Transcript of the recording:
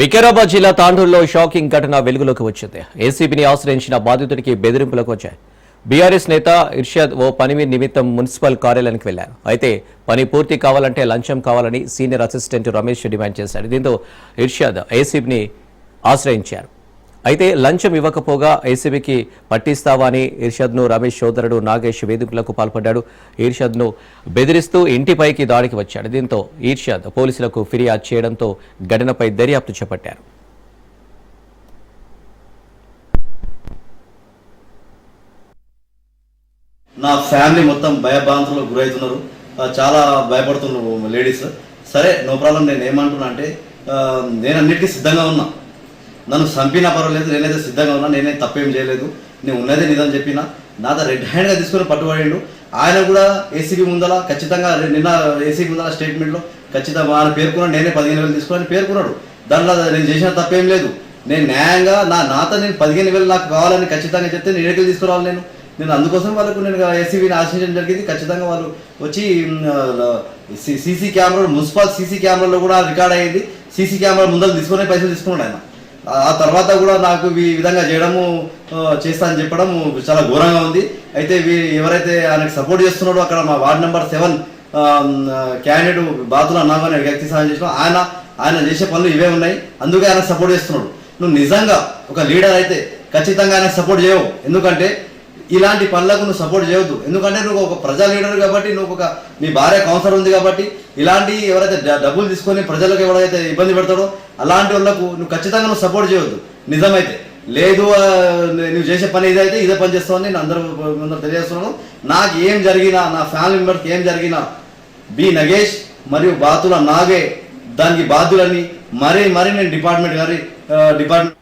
వికారాబాద్ జిల్లా తాండూరులో షాకింగ్ ఘటన వెలుగులోకి వచ్చింది. ఏసీబీని ఆశ్రయించిన బాధితుడికి బెదిరింపులకు వచ్చాయి. బీఆర్ఎస్ నేత ఇర్షాద్ ఓ పని నిమిత్తం మున్సిపల్ కార్యాలయానికి వెళ్ళారు అయితే పని పూర్తి కావాలంటే లంచం కావాలని సీనియర్ అసిస్టెంట్ రమేష్ డిమాండ్ చేశారు. దీంతో ఇర్షాద్ ఏసీబీని ఆశ్రయించారు. అయితే లంచం ఇవ్వకపోగా ఏసీబీకి పట్టిస్తావా అని ఇర్షద్ను రమేష్ సోదరుడు నాగేష్ వేధింపులకు పాల్పడ్డాడు. ఇర్షద్ను బెదిరిస్తూ ఇంటిపైకి దాడికి వచ్చాడు. దీంతో ఈర్షద్ పోలీసులకు ఫిర్యాదు చేయడంతో ఘటనపై దర్యాప్తు చేపట్టారు. నా ఫ్యామిలీ మొత్తం భయభ్రాంతులకు గురవుతున్నారు. చాలా భయపడుతున్నారు లేడీస్. సరే నో ప్రాబ్లం నేను ఏమంటున్నా అంటే నేను అన్నిటికీ సిద్ధంగా ఉన్నా. నన్ను చంపినా పర్వాలేదు నేనైతే సిద్ధంగా ఉన్నా నేనే తప్పేం చేయలేదు నేను ఉన్నదే నిజం చెప్పిన నాతో రెడ్ హ్యాండ్గా తీసుకొని పట్టుబడిండు ఆయన కూడా ఏసీబీ ముందల ఖచ్చితంగా నిన్న ఏసీబీ ముందల స్టేట్మెంట్లో ఖచ్చితంగా ఆయన పేర్కొన్నాడు నేనే పదిహేను వేలు తీసుకున్నాను పేర్కొన్నాడు దాంట్లో నేను చేసిన తప్పేం లేదు నేను న్యాయంగా నా నాతో నేను పదిహేను వేలు నాకు కావాలని ఖచ్చితంగా చెప్తే నేను ఎక్కడికి తీసుకురావాలి నేను నేను అందుకోసం వాళ్ళకు నేను ఏసీబీని ఆశించడం జరిగింది ఖచ్చితంగా వాళ్ళు వచ్చి సీసీ కెమెరా మున్సిపల్ సీసీ కెమెరాలో కూడా రికార్డ్ అయ్యింది సీసీ కెమెరా ముందర తీసుకునే పైసలు తీసుకున్నాడు ఆయన ఆ- తర్వాత కూడా నాకు ఈ విధంగా చేయడము చేస్తానని చేస్తా అని చెప్పడం చాలా ఘోరంగా ఉంది. అయితే వీ- ఎవరైతే ఆయనకు సపోర్ట్ చేస్తున్నాడో అక్కడ మా వార్డ్ నెంబర్ సెవెన్ క్యాండిడేట్ బాతుల అన్నామని వ్యక్తి సహాయం చేసిన ఆయన ఆయన చేసే పనులు ఇవే ఉన్నాయి. అందుకే ఆయన సపోర్ట్ చేస్తున్నాడు. నువ్వు నిజంగా ఒక లీడర్ అయితే ఖచ్చితంగా ఆయన సపోర్ట్ చేయవు. ఎందుకంటే ఇలాంటి పనులకు నువ్వు సపోర్ట్ చేయవద్దు ఎందుకంటే నువ్వు ఒక ప్రజా లీడర్ కాబట్టి నువ్వు ఒక నీ భార్య కౌన్సిలర్ ఉంది కాబట్టి ఇలాంటి ఎవరైతే డబ్బులు తీసుకొని ప్రజలకు ఎవరైతే ఇబ్బంది పెడతాడో అలాంటి వాళ్ళకు నువ్వు ఖచ్చితంగా నువ్వు సపోర్ట్ చేయవద్దు నిజమైతే. లేదు నువ్వు చేసే పని ఇదైతే ఇదే పని చేస్తావని నేను అందరూ ముందర తెలియజేస్తున్నాను. నాకు ఏం జరిగినా నా ఫ్యామిలీ మెంబర్కి ఏం జరిగినా బి నగేష్ మరియు బాతుల నాగే దానికి బాధ్యులని మరీ మరీ నేను డిపార్ట్మెంట్ గారి డిపార్ట్మెంట్